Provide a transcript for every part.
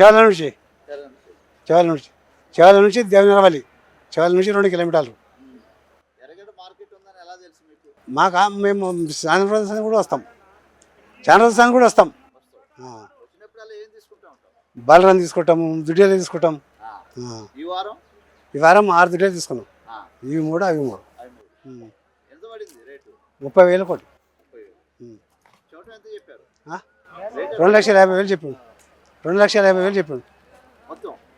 చేవల నుంచి. చేవల నుంచి. చేవల నుంచి. దేవనరవల్లి. చేవల నుంచి రెండు కిలోమీటర్లు. మీకు? మేము ఆంధ్రప్రదేశ్ కూడా వస్తాం. ఆంధ్రప్రదేశ్ కూడా వస్తాం. బాలరాన్ని తీసుకుంటాము దుడ్డేలు తీసుకుంటాం. ఈ వారం? ఈ వారం ఆరు దుడ్డేలు తీసుకున్నాం. ఇవి మూడు అవి మూడు. ముప్పై వేలు కోటి. రెండు లక్షల యాభై వేలు చెప్పిండు రెండు లక్షల యాభై వేలు చెప్పిండు.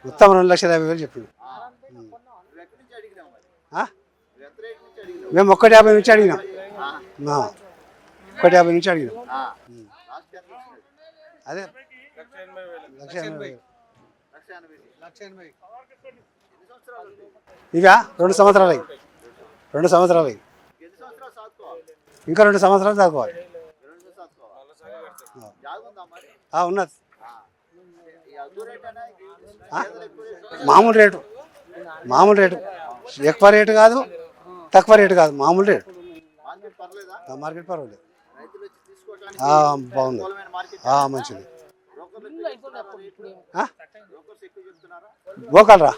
మొత్తం? రెండు లక్షల యాభై వేలు చెప్పిండు. మేము ఒక్కటి యాభై నుంచి అడిగినాం. ఒకటి యాభై నుంచి అడిగినాం? అదే. లక్ష ఎనభై? ఇవా రెండు సంవత్సరాలు రెండు సంవత్సరాలు ఇంకా రెండు సంవత్సరాలు ఆ, ఉన్నది. మామూలు రేటు. మామూలు రేటు. ఎక్కువ రేటు కాదు తక్కువ రేటు కాదు మామూలు రేటు. మార్కెట్ పర్వాలేదు. బాగుంది. మంచిది. బోకాలు రా.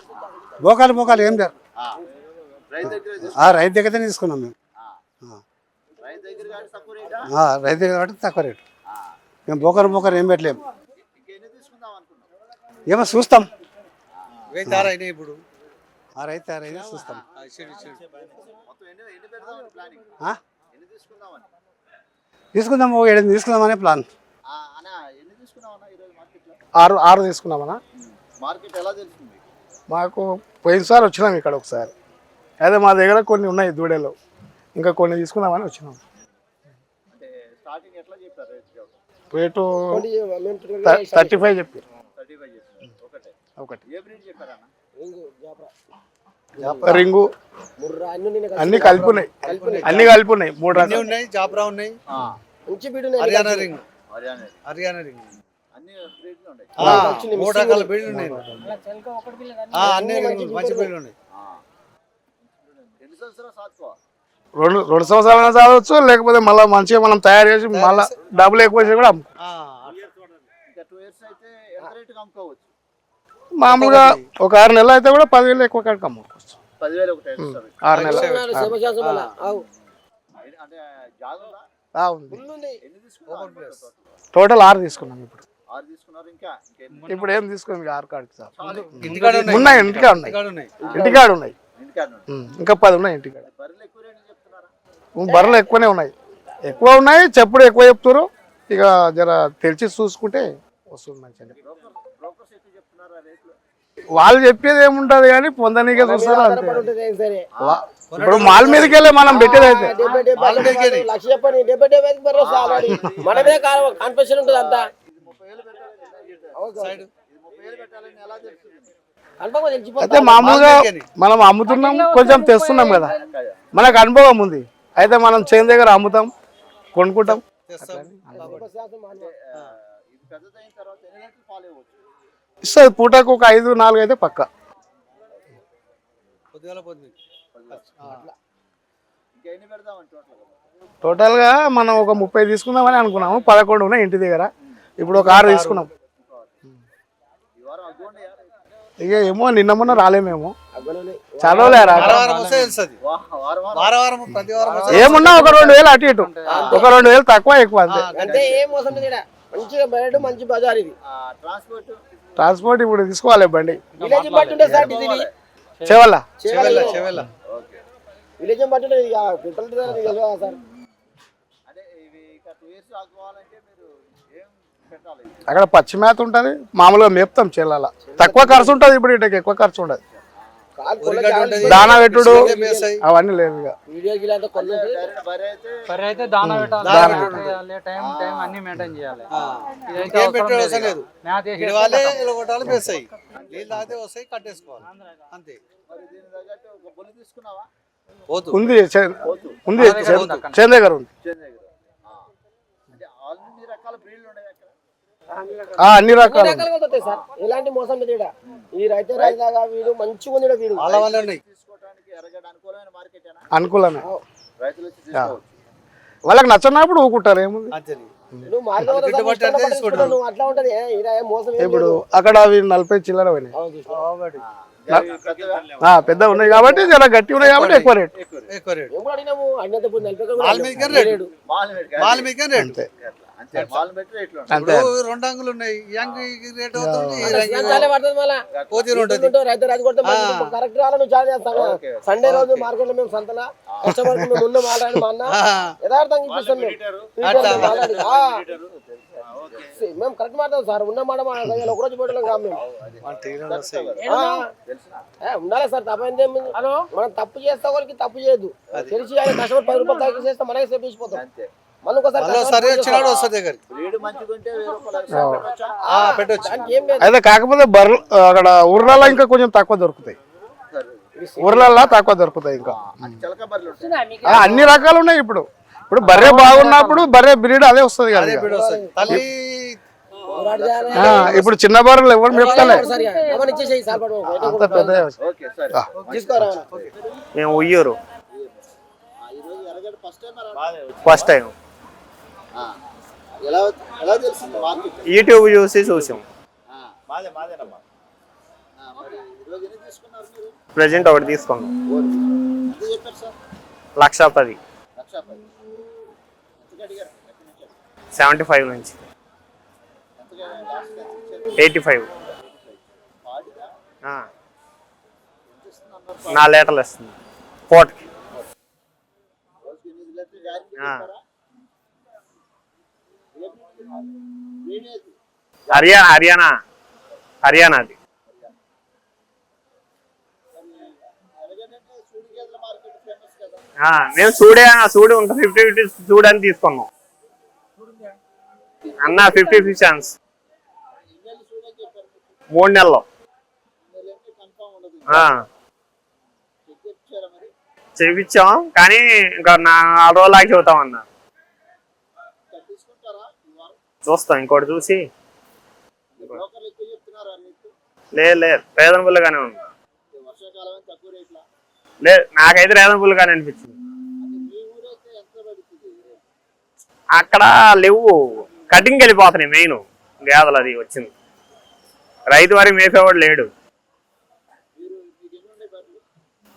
బోకాలు బోకాలు ఏం లేరు రైతు దగ్గరనే తీసుకున్నాం మేము. రైతు దగ్గర కాబట్టి తక్కువ రేటు. మేము బోకరు బోకరు ఏం పెట్టలేము. ఏమో చూస్తాం. వేతారైనా ఇప్పుడు. ఆ చూస్తాం తీసుకుందాం ఓ ఏడు తీసుకుందామనే ప్లాన్. ఆ, అన్న ఎన్ని తీసుకుందామన్నా ఈరోజు మార్కెట్లో? ఆరు ఆరు తీసుకున్నామన్నా. మార్కెట్ ఎలా తెలుస్తుంది మీకు? మాకు పోయినసారి వచ్చినాం ఇక్కడ ఒకసారి. అదే మా దగ్గర కొన్ని ఉన్నాయి దూడలు. ఇంకా కొన్ని తీసుకుందామని వచ్చినాం. రేట్? థర్టీ ఫైవ్ చెప్పారు. ఒకటే. రింగు అన్ని కలిపి ఉన్నాయి అన్ని కలిపి ఉన్నాయి మూడు రకాలు. ఉన్నాయి జాబ్రా ఉన్నాయి. హర్యానా రింగ్. హర్యానా హర్యానా రింగ్. మూడు రకాల ఉన్నాయి. అన్ని మంచి ఉన్నాయి. రెండు రెండు సంవత్సరాలు చదవచ్చు లేకపోతే మళ్ళీ మంచిగా మనం తయారు చేసి మళ్ళీ డబ్బులు ఎక్కువ కూడా. అయితే ఎంత రేటుకి అమ్ముకోవచ్చు? మామూలుగా ఒక ఆరు నెలలు అయితే కూడా పదివేలు ఎక్కువ కాడికి అమ్ముకోవచ్చు. పదివేలు ఒకటి ఇస్తారు ఆరు నెలలు. అంటే జాగుందా ఆ, ఉంది. ఎన్ని తీసుకున్నారు? టోటల్ ఆరు తీసుకున్నాం ఇప్పుడు. ఆరు తీసుకున్నారు ఇంకా? ఇంకెన్ని ఇప్పుడు ఏం తీసుకున్నాం ఇక ఆరు కాడికి సార్. ఇంటికాడ ఉన్నాయి. ఉన్నాయి ఇంటికాడ ఉన్నాయి. ఇంటికాడ ఉన్నాయి. ఇంటికాడ ఉన్నాయి. ఇంటికాడ నుండి. ఉమ్, ఇంకా పది ఉన్నాయి ఇంటికాడ. బర్రెలు ఎక్కువ రేటు చెప్తున్నారా? ఉమ్, బర్రెలు ఎక్కువనే ఉన్నాయి. ఎక్కువ ఉన్నాయి చెప్పుడు ఎక్కువ చెప్తారు ఇక జర తెలిసి చూసుకుంటే వస్తుంది మంచిగా రేట్లు. వాళ్ళు చెప్పేది ఏముంటది కానీ పొందనీకే చూస్తారు అంతే. ఇప్పుడు మాల్ మీదకి వెళ్ళి మనం పెట్టేది అయితే. లక్ష చెప్పండి డెబ్బై డెబ్బై మనమే కాన్ఫెషన్ ఉంటుంది అంతా. అయితే మామూలుగా మనం అమ్ముతున్నాం కొంచెం తెస్తున్నాం కదా. మనకు అనుభవం ఉంది. అయితే మనం చేను దగ్గర అమ్ముతాం కొనుక్కుంటాం. పెద్దదైన తర్వాత ఎన్ని లీటర్లు పాలు ఇవ్వచ్చు ఇస్తుంది పూటకు ఒక ఐదు నాలుగు అయితే పక్క. పొద్దుగాల పొద్దు ఇంకా ఎన్ని పెడదామని టోటల్ టోటల్గా మనం ఒక ముప్పై తీసుకుందామని అనుకున్నాము. పదకొండు ఉన్నాయి ఇంటి దగ్గర. ఇప్పుడు ఒక ఆరు తీసుకున్నాం. ఈ వారం అగ్గోండి ఇక ఏమో నిన్న మొన్న రాలేమేమో చాలా రోజులే రా వారం వారం వస్తే తెలుస్తుంది. వారం వారం. వారం వారం ప్రతి వారం వస్తే ఏమున్నా ఒక రెండు వేలు అటు ఇటు. ఒక రెండు వేలు తక్కువ ఎక్కువ అంతే. మంచిగా బయట మంచి బజార్ ఇది. ట్రాన్స్పోర్ట్ ట్రాన్స్పోర్ట్ ఇప్పుడు తీసుకోవాలి బండి. విలేజ్ బట్టి ఉంటుంది సార్ ఇది. చేవల్ల విలేజ్ బట్టి ఉంటుంది పెట్రోల్ సార్. అక్కడ పచ్చి మేత ఉంటుంది మామూలుగా మేపుతాం చెల్లాల తక్కువ ఖర్చు ఉంటుంది ఇప్పుడు ఇటుకి ఎక్కువ ఖర్చు ఉండదు. దానా పెట్టుడు. అవన్నీ లేదు అవసరం ఇక. లేదు. మేత అన్ని రకాలు. ఎలాంటి మోసం. ఈ రైతు రైతులాగా వీడు మంచిగా ఉంది వీడు. మార్కెట్ అనుకూలమే. వాళ్ళకి నచ్చనప్పుడు ఊకుంటారు ఏముంది? ఇప్పుడు. అక్కడ అవి నలభై చిల్లర పోయినాయి. పెద్ద ఉన్నాయి కాబట్టి చాలా గట్టి ఉన్నాయి కాబట్టి ఎక్కువ రేట్. ఎక్కువ రేటు. అంతే. అంతే రెండు అంగులు ఉన్నాయి. యంగ్ రేట్ అవుతుంది. సండే రోజు మార్కెట్లో మేము సంతలా కష్టపడి మేము ఉన్న మాట్లాడి మా అన్న ఆ, యథార్థంగా ఇప్పిస్తాం మేము. Correct sir. ఉన్న మాట ఒక రోజు పోయడం కాదు మేము. ఉండాలి సార్ తప్పైంది మనం తప్పు చేస్తే వాళ్ళకి తప్పు చేయదు తెలిసి ఆయన కష్టపడి పది రూపాయలు తగ్గి చేస్తే మనకే సేపించిపోతాం అయితే కాకపోతే బర్రెలు అక్కడ ఊర్లలో ఇంకా కొంచెం తక్కువ దొరుకుతాయి. ఊర్లలో తక్కువ దొరుకుతాయి ఇంకా. అన్ని రకాలు ఉన్నాయి ఇప్పుడు. ఇప్పుడు బర్రె బాగున్నప్పుడు బర్రె బ్రీడ్ అదే వస్తుంది కదా ఇప్పుడు చిన్న బర్రెలు ఎవరు మెప్తలే. బయట అంత పెద్ద మేము ఉయ్యూరు. First time. ఎలా ఎలా తెలిసింది మార్కెట్? యూట్యూబ్ చూసి చూసాం. మాదే మాదేనమ్మా. ప్రజెంట్ ఒకటి తీసుకున్నాం లక్ష పది. సెవెంటీ ఫైవ్ నుంచి. Eighty five. నాలుగు లీటర్లు ఇస్తుంది. పోట్కి రోజుకి ఎనిమిది లీటర్లు గ్యారెంటీ ఆ. చెప్పారా బ్రీడ్ ఏది హర్యానా హర్యానా. హర్యానాది. ఆ, మేము సూడే సూడు ఉంటుంది ఫిఫ్టీ ఫిఫ్టీ చూడని తీసుకున్నాం. అన్న ఫిఫ్టీ ఫిఫ్టీ ఛాన్స్. మూడు నెలలు. ఆ, చేపించాం కానీ ఇంకా నాలుగు రోజులు ఆగి చెబుతాం అన్న ఇక్కడ తీసుకుంటారా ఈ వారం చూస్తాం ఇంకోటి చూసి. లేదు లేదు రీజనబుల్గానే ఉంది. లేదు నాకైతే అనిపించింది. ఊరైతే ఎంత పడుతుంది? అక్కడ లేవు కటింగ్ వెళ్ళిపోతున్నాయి మెయిన్ గేదలు అది వచ్చింది. రైతు వారి మేపేవాడు లేడు.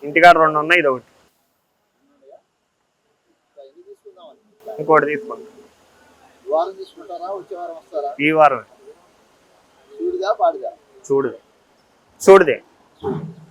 ఇంటికాడ రెండు ఉన్నాయి ఇది ఒకటి ఇంకోటి తీసుకోండి. వారం తీసుకుంటారా? వచ్చే వారం వస్తారా? ఈ వారం సూడిదా పాడిదా? చూడు. చూడదే.